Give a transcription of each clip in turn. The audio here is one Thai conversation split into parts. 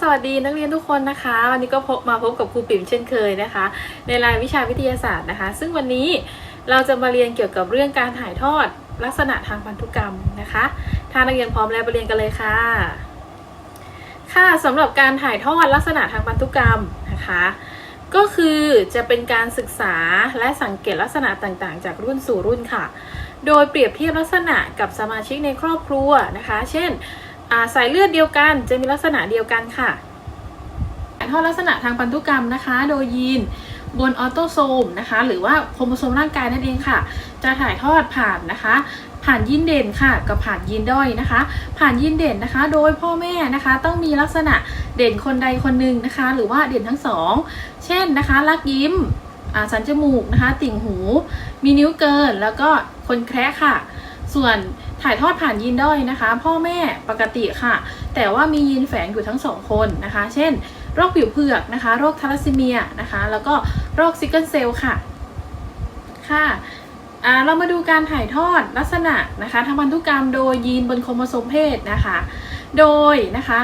สวัสดีนักเรียนทุกคนนะคะวันนี้ก็พบมาพบกับครูปิ่มเช่นเคยนะคะ ในรายวิชาวิทยาศาสตร์นะคะ ซึ่งวันนี้เราจะมาเรียนเกี่ยวกับเรื่องการถ่ายทอดลักษณะทางพันธุกรรมนะคะ ถ้านักเรียนพร้อมแล้วไปเรียนกันเลยค่ะ ค่ะสำหรับการถ่ายทอดลักษณะทางพันธุกรรมนะคะ ก็คือจะเป็นการศึกษาและสังเกตลักษณะต่างๆ จากรุ่นสู่รุ่นค่ะ โดยเปรียบเทียบลักษณะกับสมาชิกในครอบครัวนะคะ เช่น สายเลือดเดียวกันจะมีลักษณะเดียวกันค่ะถ่ายทอดลักษณะทางพันธุกรรมนะคะ โดยยีนบนออโตโซมนะคะ หรือว่าโครโมโซมร่างกายนั่นเองค่ะ จะถ่ายทอดผ่านนะคะ ผ่านยีนเด่นค่ะ กับผ่านยีนด้อยนะคะ ผ่านยีนเด่นนะคะ โดยพ่อแม่นะคะ ต้องมีลักษณะเด่นคนใดคนหนึ่งนะคะ หรือว่าเด่นทั้งสอง เช่นนะคะลักยิ้มสันจมูกนะคะ ติ่งหู มีนิ้วเกิน แล้วก็คนแคระค่ะ ส่วนถ่ายทอดผ่านยีนด้อยนะคะ พ่อแม่ปกติค่ะ แต่ว่ามียีนแฝงอยู่ทั้งสองคนนะคะ เช่น โรคผิวเผือกนะคะ โรคทาลัสซีเมียนะคะ แล้วก็โรคซิกเกิลเซลล์ค่ะ ค่ะอ่าเรามาดูการถ่ายทอดลักษณะนะคะทางพันธุกรรมโดยยีนบนโครโมโซมเพศนะคะ โดยนะคะ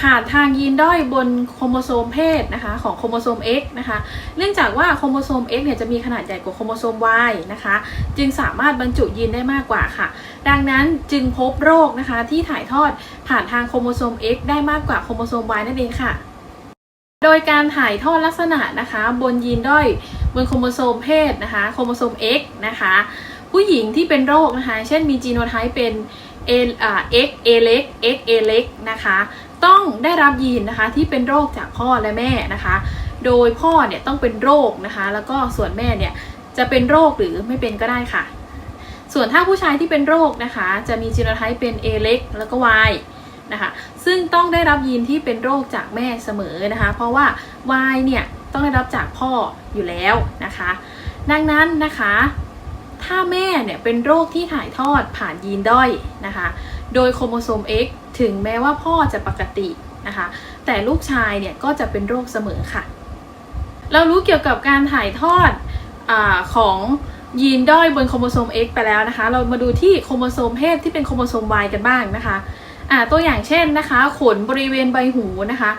ผ่านทางยีนด้อยบนโครโมโซมเพศนะคะของโครโมโซม X นะคะเนื่องจากว่าโครโมโซม X เนี่ยจะมีขนาดใหญ่กว่าโครโมโซม Y นะคะจึงสามารถบรรจุยีนได้มากกว่าค่ะ ดังนั้นจึงพบโรคนะคะที่ถ่ายทอดผ่านทางโครโมโซม X ได้มากกว่าโครโมโซม Y นั่นเองค่ะ โดยการถ่ายทอดลักษณะนะคะบนยีนด้อยบนโครโมโซมเพศนะคะโครโมโซม X นะคะผู้หญิงที่เป็นโรคนะคะเช่นมีจีโนไทป์เป็น A อ่า X A เล็ก X A เล็กนะคะ ต้องได้รับยีนนะคะที่เป็นโรคจากพ่อและแม่นะคะ โดยพ่อเนี่ยต้องเป็นโรคนะคะ แล้วก็ส่วนแม่เนี่ยจะเป็นโรคหรือไม่เป็นก็ได้ค่ะ ส่วนถ้าผู้ชายที่เป็นโรคนะคะ จะมีจีโนไทป์เป็น A เล็กแล้วก็ Y นะคะ ซึ่งต้องได้รับยีนที่เป็นโรคจากแม่เสมอนะคะ เพราะว่า Y เนี่ยต้องได้รับจากพ่ออยู่แล้วนะคะ ดังนั้นนะคะ ถ้าแม่เนี่ยเป็นโรคที่ถ่ายทอดผ่านยีนด้อยนะคะ โดยโครโมโซม X ถึงแม้ว่าพ่อจะปกตินะคะ แต่ลูกชายเนี่ยก็จะเป็นโรคเสมอค่ะ เรารู้เกี่ยวกับการถ่ายทอดอของยีนด้อยบนโครโมโซม X ไปแล้วนะคะ เรามาดูที่โครโมโซมเพศที่เป็นโครโมโซม Y กันบ้างนะคะอ่าตัวอย่างเช่นนะคะ ขนบริเวณใบหูนะคะ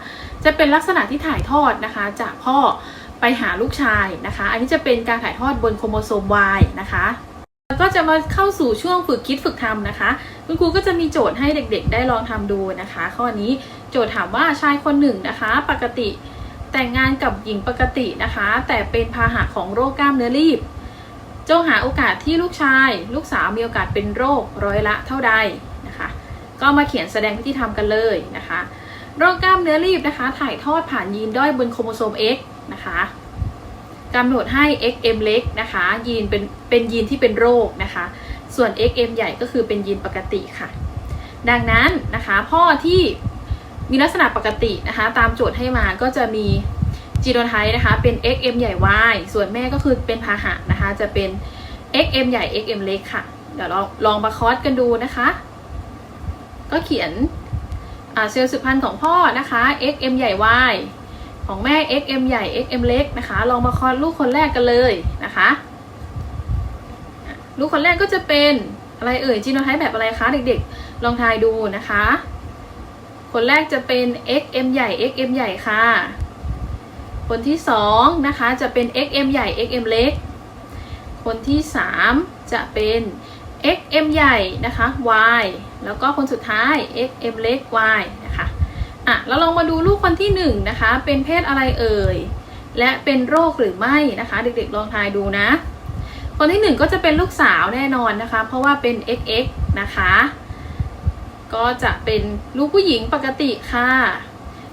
จะเป็นลักษณะที่ถ่ายทอดนะคะ จากพ่อไปหาลูกชายนะคะ อันนี้จะเป็นการถ่ายทอดบนโครโมโซม Y นะคะ แล้วก็จะมาเข้าสู่ช่วงฝึกคิดฝึกทำนะคะ คุณครูก็จะมีโจทย์ให้เด็กๆ ได้ลองทำดูนะคะ ข้อนี้โจทย์ถามว่าชายคนหนึ่งนะคะ ปกติแต่งงานกับหญิงปกตินะคะ แต่เป็นพาหะของโรคกล้ามเนื้อรีบจงหาโอกาสที่ลูกชาย ลูกสาวมีโอกาสเป็นโรคร้อยละเท่าใดนะคะ ก็มาเขียนแสดงวิธีทำกันเลยนะคะ โรคกล้ามเนื้อรีบนะคะ ถ่ายทอดผ่านยีนด้อยบนโครโมโซม X นะคะ กำหนดให้ XM เล็กนะคะ ยีนเป็นเป็นยีนที่เป็นโรคนะคะ ส่วน XM ใหญ่ก็คือเป็นยีนปกติค่ะ ดังนั้นนะคะพ่อที่มีลักษณะปกตินะคะ ตามโจทย์ให้มาก็จะมีจีโนไทป์นะคะ เป็น XM ใหญ่ Y ส่วนแม่ก็คือเป็นพาหะนะคะ จะเป็น XM ใหญ่ XM เล็กค่ะ เดี๋ยวลองลองมาคอสกันดูนะคะ ก็เขียนเซลล์สืบพันธุ์ของพ่อนะคะ XM ใหญ่ Y ของแม่ XM ใหญ่ XM เล็กนะคะ ลองมาคอสลูกคนแรกกันเลยนะคะ ลูกคนแรกก็จะเป็นอะไรเอ่ยจีโนไทป์แบบอะไรคะเด็กๆ ลองทายดูนะคะ คนแรกจะเป็น XM ใหญ่ XM ใหญ่ค่ะ คนที่สองนะคะจะเป็น XM ใหญ่ XM เล็ก คนที่สามจะเป็น XM ใหญ่นะคะ Y แล้วก็คนสุดท้าย XM เล็ก Y น อะแล้วลองมาดูลูกคนที่หนึ่งนะคะ เป็นเพศอะไรเอ่ย และเป็นโรคหรือไม่นะคะ เด็กๆลองทายดูนะ คนที่หนึ่งก็จะเป็นลูกสาวแน่นอนนะคะ เพราะว่าเป็น XX นะคะ ก็จะเป็นลูกผู้หญิงปกติค่ะ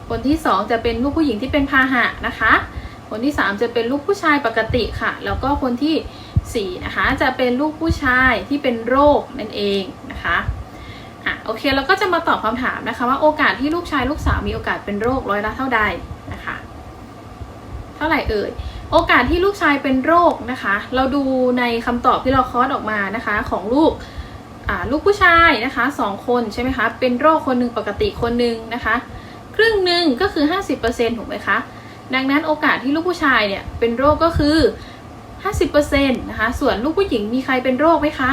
คนที่สองจะเป็นลูกผู้หญิงที่เป็นพาหะนะคะ คนที่สามจะเป็นลูกผู้ชายปกติค่ะ แล้วก็คนที่สี่นะคะจะเป็นลูกผู้ชายที่เป็นโรคนั่นเองนะคะ โอเคเราก็จะมาตอบคำถามนะคะว่าโอกาสที่ลูกชายลูกสาวมีโอกาสเป็นโรคร้อยละเท่าใดนะคะ เท่าไหร่เอ่ยโอกาสที่ลูกชายเป็นโรคนะคะ เราดูในคำตอบที่เราคอสออกมานะคะของลูกลูกผู้ชายนะคะสองคนใช่ไหมคะเป็นโรคคนหนึ่งปกติคนหนึ่งนะคะครึ่งหนึ่งก็คือ 50%ถูกไหมคะดังนั้นโอกาสที่ลูกผู้ชายเนี่ยเป็นโรคก็คือ 50%นะคะส่วนลูกผู้หญิงมีใครเป็นโรคไหมคะ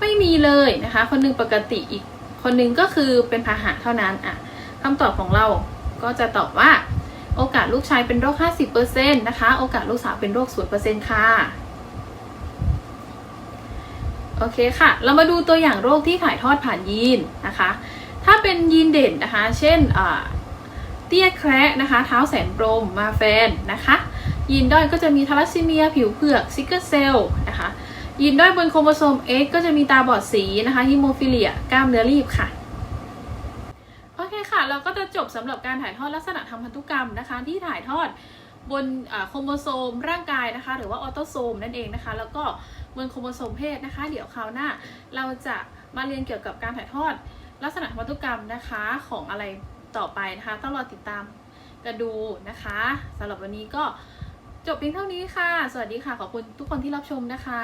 ไม่มีเลยนะคะ คนหนึ่งปกติอีก คนหนึงก็คือเป็นพาหะเท่านั้นอะคำตอบของเราก็จะตอบว่า โอกาสลูกชายเป็นโรค 50%นะคะ โอกาสลูกสาวเป็นโรค 0%ค่ะ โอเคค่ะ เรามาดูตัวอย่างโรคที่ถ่ายทอดผ่านยีนนะคะ ถ้าเป็นยีนเด่นนะคะ เช่นเตี้ยแคระนะคะ เท้าแสนปรมมาแฟนนะคะ ยีนด้อยก็จะมีทาลัสซีเมีย ผิวเผือก ซิกเกอร์เซลนะคะ ยีนด้อยบนโครโมโซม X ก็จะมีตาบอดสีนะคะฮิโมฟิเลียกล้ามเนื้อรีบค่ะ โอเคค่ะ เราก็จะจบสำหรับการถ่ายทอดลักษณะทางพันธุกรรมนะคะ ที่ถ่ายทอดบนอ่าโครโมโซมร่างกายนะคะ หรือว่าออโตโซมนั่นเองนะคะ แล้วก็บนโครโมโซมเพศนะคะ เดี๋ยวคราวหน้า เราจะมาเรียนเกี่ยวกับการถ่ายทอดลักษณะทางพันธุกรรมนะคะของอะไรต่อไปนะคะต้องรอติดตามกันดูนะคะสำหรับวันนี้ก็จบเพียงเท่านี้ค่ะ สวัสดีค่ะ ขอบคุณทุกคนที่รับชมนะคะ